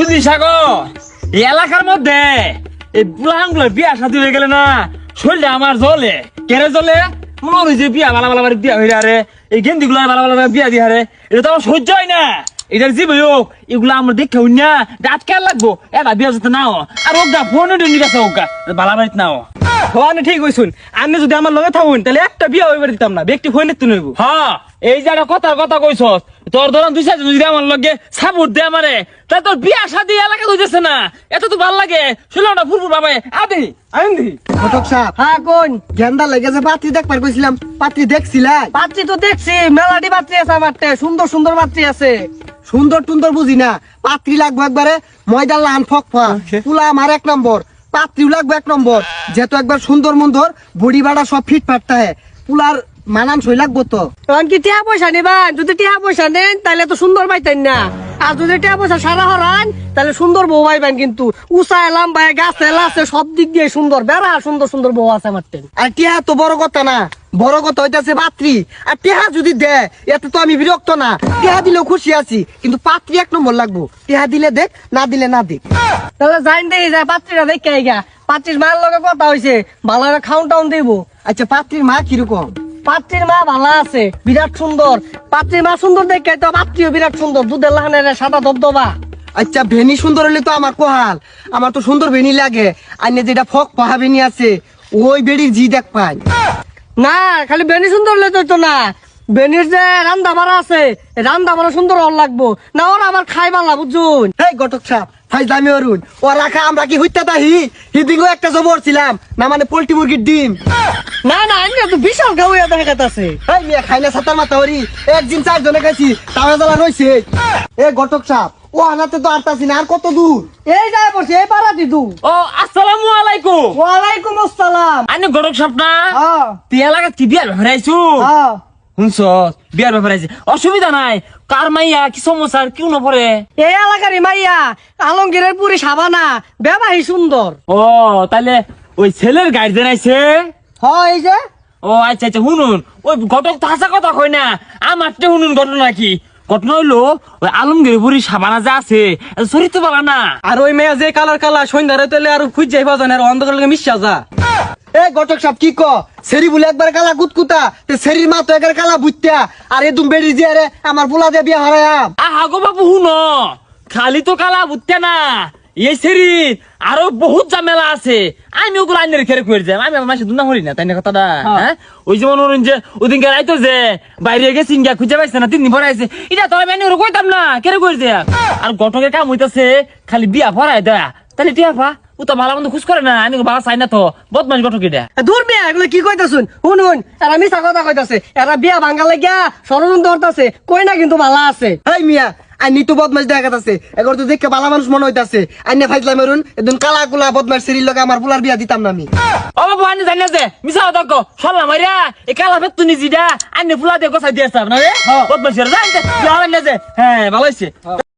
বুঝলি সাগো এলাকার মধ্যে এই বুলাহানগুলো বিয়া সাথে হয়ে গেলে না, শরীরটা আমার জলে কেড়ে জলে মনে হয় যে বিয়া ভালো ভালো বিয়া হয়ে রে। এই গেন্দি গুলো ভালো ভালো বিয়া দিয়ে রে। এটা তো আমার সহ্য হয় না। এটার জীব হোক, এগুলো আমরা দেখে হই না কেন লাগবো? এটা বিয়া যেতে নাও। আর ওগা ফোন নিয়ে গেছে ওগা বালা বাড়িতে নাও। হওয়ানে ঠিক হইছুন আপনি যদি আমার লগে থাকুন তাহলে একটা বিয়া হইবার দিতাম না। ব্যক্তি ফোনে তুই নইব হ্যাঁ। এই যে একটা কথা কথা কইছ তোর ধরন দুই চারজন যদি আমার লগে সাপোর্ট দে আমারে তা তোর বিয়া শাদি এলাকা হইতেছে না। এত তো ভালো লাগে। শুনলাম ফুরফুর বাবা আদি আইন দি ঘটক সাহেব। হ্যাঁ কোন? গেন্দা লেগেছে পাত্রী দেখবার কইছিলাম পাত্রী দেখছিলাই? পাত্রী তো দেখছি মেলাটি পাত্রী আছে আমার তে, সুন্দর সুন্দর পাত্রী আছে। সুন্দর টুন্দর বুঝি না পাত্রী লাগবে একবারে ময়দা লান ফক ফা তুলা আমার এক নম্বর। পাত্রীও লাগবে এক নম্বর। যেহেতু একবার সুন্দর মন্দর, বডি ভাড়া সব ফিট ফাটতা হ্যাঁ। পুলার মানান সই লাগবো তো। কারণ কি টিয়া পয়সা নেবেন। যদি টিয়া পয়সা নেন, তাহলে তো সুন্দর পাইতেন না। আর যদি টিয়া পয়সা সারা হরান, তাহলে সুন্দর বউ পাইবেন কিন্তু। এলাম ভাই গাছ এলা সব দিক দিয়ে সুন্দর বেড়া সুন্দর সুন্দর বউ আছে আমার আর টিহা তো বড় কথা না, বড় কথা হইতাছে পাত্রী। আর টিহা যদি দে এতে তো আমি বিরক্ত না। টিহা দিলেও খুশি আছি, কিন্তু পাত্রী এক নম্বর লাগবো। টিহা দিলে দেখ, না দিলে না দেখ। তাহলে যাইন দেখি যায় পাত্রীরা দেখে আইগা। পাত্রীর মায়ের লগে কথা হয়েছে ভালো খাউন টাউন দিব। আচ্ছা পাত্রীর মা কীরকম? পাত্রীর মা ভালো আছে বিরাট সুন্দর। পাত্রীর মা সুন্দর দেখে তো পাত্রীও বিরাট সুন্দর। দুধের লাহানের সাদা ধবধবা। আচ্ছা ভেনি সুন্দর হলে তো আমার কোহাল। আমার তো সুন্দর ভেনি লাগে। আর না যেটা ফক পাহা ভেনি আছে ওই বেড়ির জি দেখ পাই। না খালি বেনি সুন্দর হলে তো না। বেনির যে রান্দা বাড়া আছে রান্দা বাড়া সুন্দর হল লাগবো। না ওরা আবার খাই বালা বুঝুন। এই গটক সাপ ফাইজলামি অরুণ। ও রাখা আমরা কি হইতে তাহি হিদিঙ্গো একটা জবর ছিলাম। না মানে পোল্ট্রি মুরগির ডিম। না না আমি তো বিশাল গাউয়া দেখা গেছে এই মিয়া খাই না সাতার মাথা হরি একদিন চার জনে খাইছি তাওয়া জ্বালা রয়েছে এ গটক সাপ ও আনাতে তো আরতাছি না আর কত দূর? এই যায় পড়ছে এই পাড়া দিদু ও আসসালামু আলাইকুম। ওয়ালাইকুম আসসালাম। আনে গরক স্বপ্না হ্যাঁ। তুই এলাকা কি বিয়ার আইছু? হ্যাঁ। শুনছ বিয়ার ব্যাপারে আইছে। অসুবিধা নাই। কার মাইয়া কি সমস্যা কেউ না পড়ে এই এলাকার মাইয়া আলমগীরের পুরি সাবানা বেবাহি সুন্দর। ও তাহলে ওই ছেলের গার্জেন আইছে? হয় এই যে? ও আচ্ছা আচ্ছা শুনুন। ওই ঘটক তো হাসা কথা কই না। আমারটা শুনুন ঘটনা কি। ঘটনা হইল ওই আলমগীরপুরি সাবানা যা আছে চরিত্র পালা না। আর ওই মেয়ে যে কালার কালার সন্ধ্যারে তেলে আর খুঁজ যাই পাওয়া যায় না আর অন্ধকার লগে মিশা যা এ গটক সাপ কি ক সেরি বলে একবার কালা কুতকুতা তে সেরির মা তো একবার কালা বুঝতা আর এদুম বেড়ি যে আমার পোলা দিয়ে বিয়া হারায়াম। আহা গো বাবু শুন। খালি তো কালা বুঝতে না। এই শরীর আরও বহুত ঝামেলা আছে। আমি ওগুলো আইনের খেরে করে যাই। আমি আমার মাসে দুনা হরি না তাই না কথাটা? হ্যাঁ। ওই যে মনে করেন যে ওদিনকে রাইতো যে বাইরে গেছি গিয়া খুঁজে পাইছে না তিন দিন পরে আইছে। এটা তো আমি ওর কইতাম না কেরে করে দেয়া? আর গঠকের কাম হইতাছে খালি বিয়া ভরাই দেয়া। তাহলে টিয়া পা ও তো ভালো মন্দ খুশ করে না আমি বাবা চাই না তো বদমাস গঠক এটা। দূর বিয়া এগুলো কি কইতাছুন? শুন শুন এরা মিশা কথা কইতাছে। এরা বিয়া ভাঙ্গা লাগিয়া ষড়যন্ত্র করতাছে। কই না কিন্তু ভালো আছে। এই মিয়া আইনি তো বদমাস দেখা যাচ্ছে এখন তো দেখে বালা মানুষ মনে হইতাছে। আর না ফাইজলা মেরুন একদম কালা কুলা বদমাস সেরির লগে আমার পোলার বিয়া দিতাম না আমি। ও বাবু আনি জানি মিছা কথা কো সরলাম মারিয়া এ কালা ফেত তুই জিডা আনি ফুলা দিয়ে গোসাই দিয়ে না রে? বদমাস জানতে হ্যাঁ ভালো হয়েছে